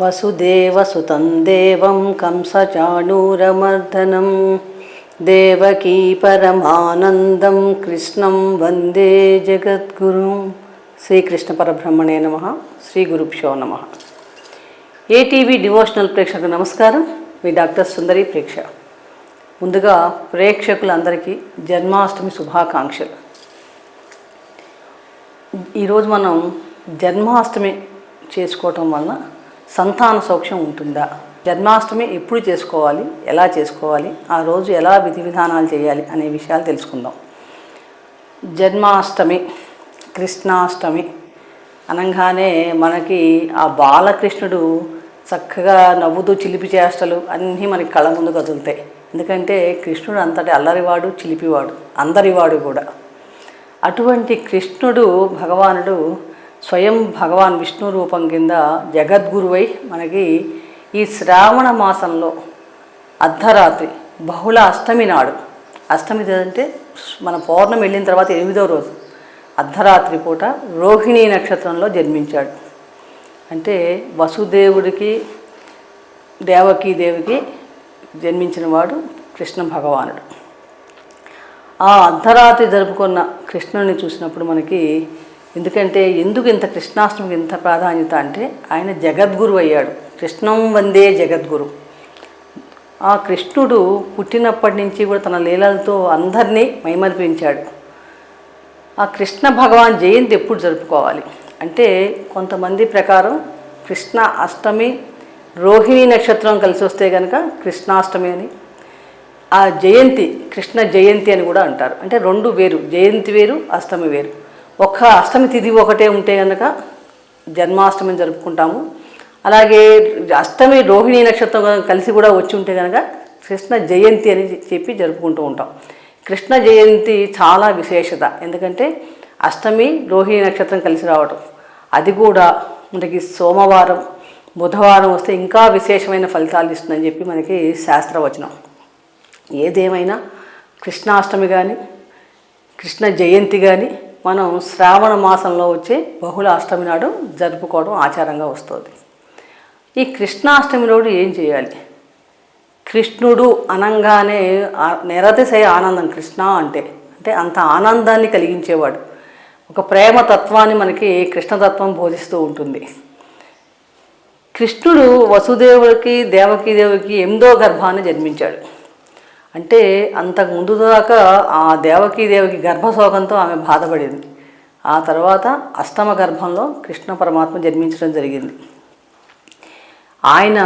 వసుదేవసుతం దేవం కంసచాణూరమర్దనం. దేవకీ పరమానందం కృష్ణం వందే జగద్గురు. శ్రీకృష్ణ పరబ్రహ్మణే నమ. శ్రీ గురుభ్యో నమ. ఏటీవీ డివోషనల్ ప్రేక్షకులకు నమస్కారం. మీ డాక్టర్ సుందరి ప్రేక్ష. ముందుగా ప్రేక్షకులందరికీ జన్మాష్టమి శుభాకాంక్షలు. ఈరోజు మనం జన్మాష్టమి చేసుకోవటం వలన సంతాన సౌక్ష్యం ఉంటుందా? జన్మాష్టమి ఎప్పుడు చేసుకోవాలి? ఎలా చేసుకోవాలి? ఆ రోజు ఎలా విధి విధానాలు చేయాలి అనే విషయాలు తెలుసుకుందాం. జన్మాష్టమి కృష్ణాష్టమి అనగానే మనకి ఆ బాలకృష్ణుడు చక్కగా నవ్వుతూ చిలిపి చేష్టలు అన్నీ మనకి కళ్ళ ముందు కదులుతాయి. ఎందుకంటే కృష్ణుడు అంతటి అల్లరివాడు చిలిపివాడు అందరివాడు కూడా. అటువంటి కృష్ణుడు భగవానుడు స్వయం భగవాన్ విష్ణు రూపం కింద జగద్గురువై మనకి ఈ శ్రావణ మాసంలో అర్ధరాత్రి బహుళ అష్టమి నాడు. అష్టమి అంటే మన పౌర్ణమి వెళ్ళిన తర్వాత ఎనిమిదో రోజు. అర్ధరాత్రి పూట రోహిణీ నక్షత్రంలో జన్మించాడు. అంటే వసుదేవుడికి దేవకీ దేవికి జన్మించినవాడు కృష్ణ భగవానుడు. ఆ అర్ధరాత్రి జరుపుకున్న కృష్ణుని చూసినప్పుడు మనకి ఎందుకంటే ఎందుకు ఇంత కృష్ణాష్టమికి ఇంత ప్రాధాన్యత అంటే ఆయన జగద్గురు అయ్యాడు. కృష్ణం వందే జగద్గురు. ఆ కృష్ణుడు పుట్టినప్పటి నుంచి కూడా తన లీలలతో అందరినీ మైమరిపించాడు. ఆ కృష్ణ భగవాన్ జయంతి ఎప్పుడు జరుపుకోవాలి? అంటే కొంతమంది ప్రకారం కృష్ణ అష్టమి రోహిణి నక్షత్రం కలిసి వస్తే కనుక కృష్ణాష్టమి అని ఆ జయంతి కృష్ణ జయంతి అని కూడా అంటారు. అంటే రెండు వేరు జయంతి వేరు అష్టమి వేరు. ఒక్క అష్టమి తిథి ఒకటే ఉంటే కనుక జన్మాష్టమిని జరుపుకుంటాము. అలాగే అష్టమి రోహిణి నక్షత్రం కలిసి కూడా వచ్చి ఉంటే కనుక కృష్ణ జయంతి అని చెప్పి జరుపుకుంటూ ఉంటాం. కృష్ణ జయంతి చాలా విశేషత. ఎందుకంటే అష్టమి రోహిణి నక్షత్రం కలిసి రావటం. అది కూడా మనకి సోమవారం బుధవారం వస్తే ఇంకా విశేషమైన ఫలితాలు ఇస్తుందని చెప్పి మనకి శాస్త్రవచనం. ఏదేమైనా కృష్ణాష్టమి కానీ కృష్ణ జయంతి కానీ మనం శ్రావణ మాసంలో వచ్చే బహుళ అష్టమి నాడు జరుపుకోవడం ఆచారంగా వస్తుంది. ఈ కృష్ణాష్టమి నాడు ఏం చేయాలి? కృష్ణుడు అనంగానే నిరతిశయ ఆనందం కృష్ణ అంటే అంటే అంత ఆనందాన్ని కలిగించేవాడు. ఒక ప్రేమ తత్వాన్ని మనకి కృష్ణతత్వం బోధిస్తూ ఉంటుంది. కృష్ణుడు వసుదేవుడికి దేవకీదేవికి ఎనిమిదో గర్భాన్ని జన్మించాడు. అంటే అంతకు ముందు దాకా ఆ దేవకి దేవకి గర్భశోకంతో ఆమె బాధపడింది. ఆ తర్వాత అష్టమ గర్భంలో కృష్ణ పరమాత్మ జన్మించడం జరిగింది. ఆయన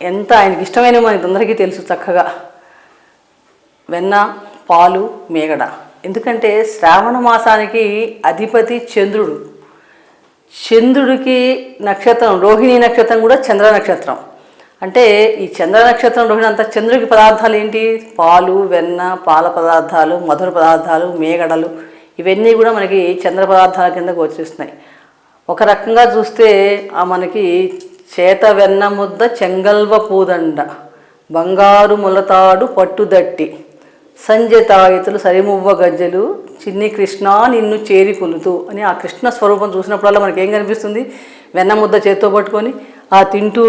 ఎంత ఆయనకి ఇష్టమైన మనకి అందరికీ తెలుసు చక్కగా. వెన్న పాలు మేగడ. ఎందుకంటే శ్రావణ మాసానికి అధిపతి చంద్రుడు. చంద్రుడికి నక్షత్రం రోహిణి నక్షత్రం కూడా చంద్ర నక్షత్రం. అంటే ఈ చంద్ర నక్షత్రం రోజునంత చంద్రుడికి పదార్థాలు ఏంటి? పాలు వెన్న పాల పదార్థాలు మధుర పదార్థాలు మేగడలు ఇవన్నీ కూడా మనకి చంద్ర పదార్థాల కింద గోచరిస్తున్నాయి. ఒక రకంగా చూస్తే ఆ మనకి చేత వెన్న ముద్ద చెంగల్వ పూదండ బంగారు ములతాడు పట్టుదట్టి సంజతాయితులు సరిమువ్వ గజ్జలు చిన్ని కృష్ణ నిన్ను చేరి కొలుతూ అని ఆ కృష్ణ స్వరూపం చూసినప్పుడల్లా మనకి ఏం కనిపిస్తుంది? వెన్న ముద్ద చేత్తో పట్టుకొని ఆ తింటూ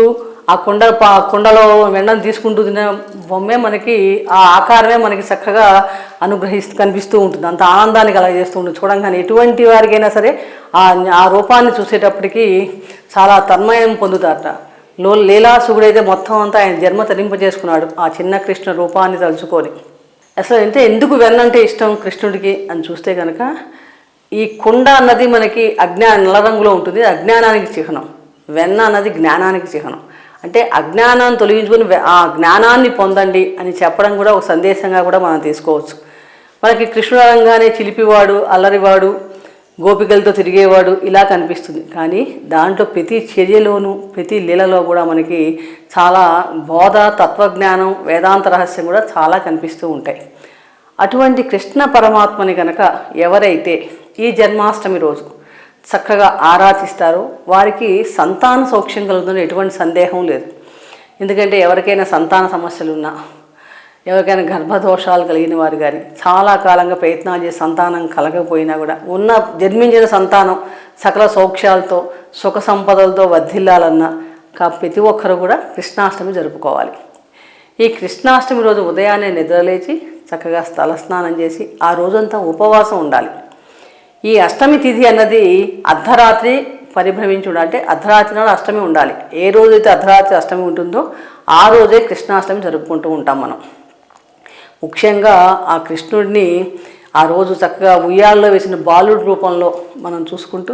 ఆ కుండ పా కుండలో వెండను తీసుకుంటూ తినే బొమ్మే మనకి ఆ ఆకారమే మనకి చక్కగా అనుగ్రహిస్తూ కనిపిస్తూ ఉంటుంది. అంత ఆనందాన్ని కలగజేస్తూ ఉంటుంది. చూడంగానే ఎటువంటి వారికైనా సరే ఆ ఆ రూపాన్ని చూసేటప్పటికి చాలా తన్మయం పొందుతారట. లో లీలాసుగుడైతే మొత్తం అంతా ఆయన జన్మ తరింపజేసుకున్నాడు ఆ చిన్న కృష్ణ రూపాన్ని తలుచుకొని. అసలు అంటే ఎందుకు వెన్నంటే ఇష్టం కృష్ణుడికి అని చూస్తే కనుక ఈ కుండ అన్నది మనకి అజ్ఞా నల్ల రంగులో ఉంటుంది. అజ్ఞానానికి చిహ్నం. వెన్న అన్నది జ్ఞానానికి చిహ్నం. అంటే అజ్ఞానాన్ని తొలగించుకొని ఆ జ్ఞానాన్ని పొందండి అని చెప్పడం కూడా ఒక సందేశంగా కూడా మనం తీసుకోవచ్చు. మనకి కృష్ణుడు అనగానే చిలిపివాడు అల్లరివాడు గోపికలతో తిరిగేవాడు ఇలా కనిపిస్తుంది. కానీ దాంట్లో ప్రతి చర్యలోనూ ప్రతి లీలలో కూడా మనకి చాలా బోధ తత్వజ్ఞానం వేదాంత రహస్యం కూడా చాలా కనిపిస్తూ ఉంటాయి. అటువంటి కృష్ణ పరమాత్మని కనుక ఎవరైతే ఈ జన్మాష్టమి రోజు చక్కగా ఆరాధిస్తారు. వారికి సంతాన సౌఖ్యం కలుగుతుందని ఎటువంటి సందేహం లేదు. ఎందుకంటే ఎవరికైనా సంతాన సమస్యలు ఉన్నా ఎవరికైనా గర్భదోషాలు కలిగిన వారు కానీ చాలా కాలంగా ప్రయత్నాలు చేసి సంతానం కలగకపోయినా కూడా ఉన్న జన్మించిన సంతానం సకల సౌఖ్యాలతో సుఖ సంపదలతో వర్ధిల్లాలన్నా కా ప్రతి ఒక్కరు కూడా కృష్ణాష్టమి జరుపుకోవాలి. ఈ కృష్ణాష్టమి రోజు ఉదయాన్నే నిద్రలేచి చక్కగా స్థలస్నానం చేసి ఆ రోజంతా ఉపవాసం ఉండాలి. ఈ అష్టమి తిథి అన్నది అర్ధరాత్రి పరిభ్రమించుడు. అంటే అర్ధరాత్రి నాడు అష్టమి ఉండాలి. ఏ రోజైతే అర్ధరాత్రి అష్టమి ఉంటుందో ఆ రోజే కృష్ణాష్టమి జరుపుకుంటూ ఉంటాం మనం. ముఖ్యంగా ఆ కృష్ణుడిని ఆ రోజు చక్కగా ఉయ్యాల్లో వేసిన బాలుడి రూపంలో మనం చూసుకుంటూ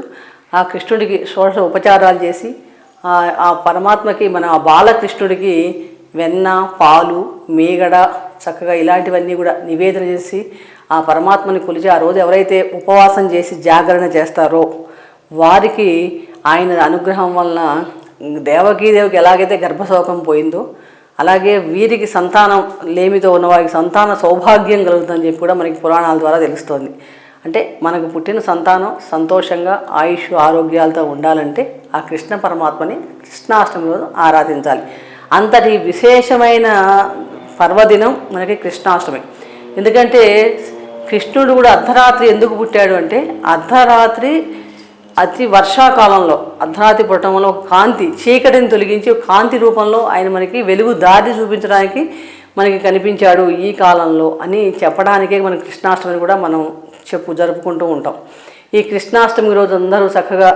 ఆ కృష్ణుడికి షోడశ ఉపచారాలు చేసి ఆ- పరమాత్మకి మన ఆ బాలకృష్ణుడికి వెన్న పాలు మీగడ చక్కగా ఇలాంటివన్నీ కూడా నివేదన చేసి ఆ పరమాత్మని కొలిచి ఆ రోజు ఎవరైతే ఉపవాసం చేసి జాగరణ చేస్తారో వారికి ఆయన అనుగ్రహం వలన దేవకీదేవికి ఎలాగైతే గర్భశోకం పోయిందో అలాగే వీరికి సంతానం లేమితో ఉన్న వారికి సంతాన సౌభాగ్యం కలుగుతుందని చెప్పి కూడా మనకి పురాణాల ద్వారా తెలుస్తోంది. అంటే మనకు పుట్టిన సంతానం సంతోషంగా ఆయుష్ ఆరోగ్యాలతో ఉండాలంటే ఆ కృష్ణ పరమాత్మని కృష్ణాష్టమి రోజు ఆరాధించాలి. అంతటి విశేషమైన పర్వదినం మనకి కృష్ణాష్టమి. ఎందుకంటే కృష్ణుడు కూడా అర్ధరాత్రి ఎందుకు పుట్టాడు అంటే అర్ధరాత్రి అతి వర్షాకాలంలో అర్ధరాత్రి పుట్టడం వల్ల ఒక కాంతి చీకటిని తొలగించి కాంతి రూపంలో ఆయన మనకి వెలుగు దారి చూపించడానికి మనకి కనిపించాడు ఈ కాలంలో అని చెప్పడానికే మనం కృష్ణాష్టమిని కూడా మనం చెప్పు జరుపుకుంటూ ఉంటాం. ఈ కృష్ణాష్టమి రోజు అందరూ చక్కగా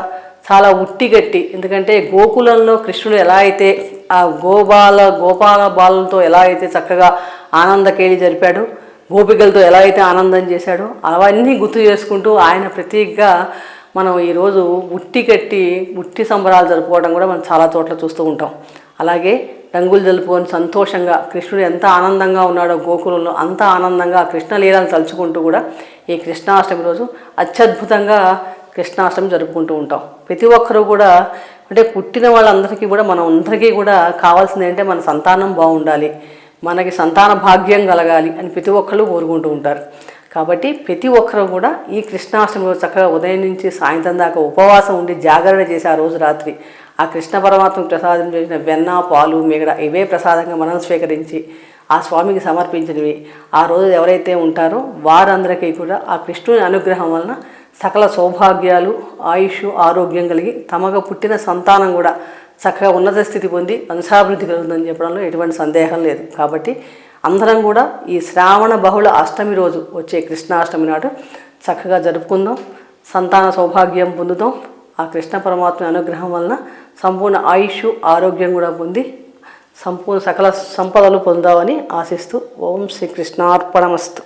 చాలా ఉట్టిగట్టి ఎందుకంటే గోకులంలో కృష్ణుడు ఎలా అయితే ఆ గోబాల గోపాల బాలలతో ఎలా అయితే చక్కగా ఆనందకేళి జరిపాడు గోపికలతో ఎలా అయితే ఆనందం చేశాడో అవన్నీ గుర్తు చేసుకుంటూ ఆయన ప్రతీకగా మనం ఈరోజు ఉట్టి కట్టి ఉట్టి సంబరాలు జరుపుకోవడం కూడా మనం చాలా చోట్ల చూస్తూ ఉంటాం. అలాగే రంగులు జరుపుకొని సంతోషంగా కృష్ణుడు ఎంత ఆనందంగా ఉన్నాడో గోకులంలో అంత ఆనందంగా కృష్ణ లీలలు తలుచుకుంటూ కూడా ఈ కృష్ణాష్టమి రోజు అత్యద్భుతంగా కృష్ణాష్టమి జరుపుకుంటూ ఉంటాం. ప్రతి ఒక్కరూ కూడా అంటే పుట్టిన వాళ్ళందరికీ కూడా మనం అందరికీ కూడా కావాల్సింది ఏంటంటే మన సంతానం బాగుండాలి. మనకి సంతాన భాగ్యం కలగాలి అని ప్రతి ఒక్కళ్ళు కోరుకుంటూ ఉంటారు. కాబట్టి ప్రతి ఒక్కరూ కూడా ఈ కృష్ణాష్టమి రోజు చక్కగా ఉదయం నుంచి సాయంత్రం దాకా ఉపవాసం ఉండి జాగరణ చేసి ఆ రోజు రాత్రి ఆ కృష్ణ పరమాత్మకు ప్రసాదం చేసిన వెన్న పాలు మిగడ ఇవే ప్రసాదంగా మనం స్వీకరించి ఆ స్వామికి సమర్పించినవి. ఆ రోజు ఎవరైతే ఉంటారో వారందరికీ కూడా ఆ కృష్ణుని అనుగ్రహం వలన సకల సౌభాగ్యాలు ఆయుష్ ఆరోగ్యం కలిగి తమకు పుట్టిన సంతానం కూడా చక్కగా ఉన్నత స్థితి పొంది వంశాభివృద్ధి కలుగుతుందని చెప్పడంలో ఎటువంటి సందేహం లేదు. కాబట్టి అందరం కూడా ఈ శ్రావణ బహుళ అష్టమి రోజు వచ్చే కృష్ణాష్టమి నాడు చక్కగా జరుపుకుందాం. సంతాన సౌభాగ్యం పొందుదాం ఆ కృష్ణ పరమాత్మ అనుగ్రహం వలన సంపూర్ణ ఆయుష్ ఆరోగ్యం కూడా పొంది సంపూర్ణ సకల సంపదలు పొందామని ఆశిస్తూ ఓం శ్రీ కృష్ణార్పణమస్తు.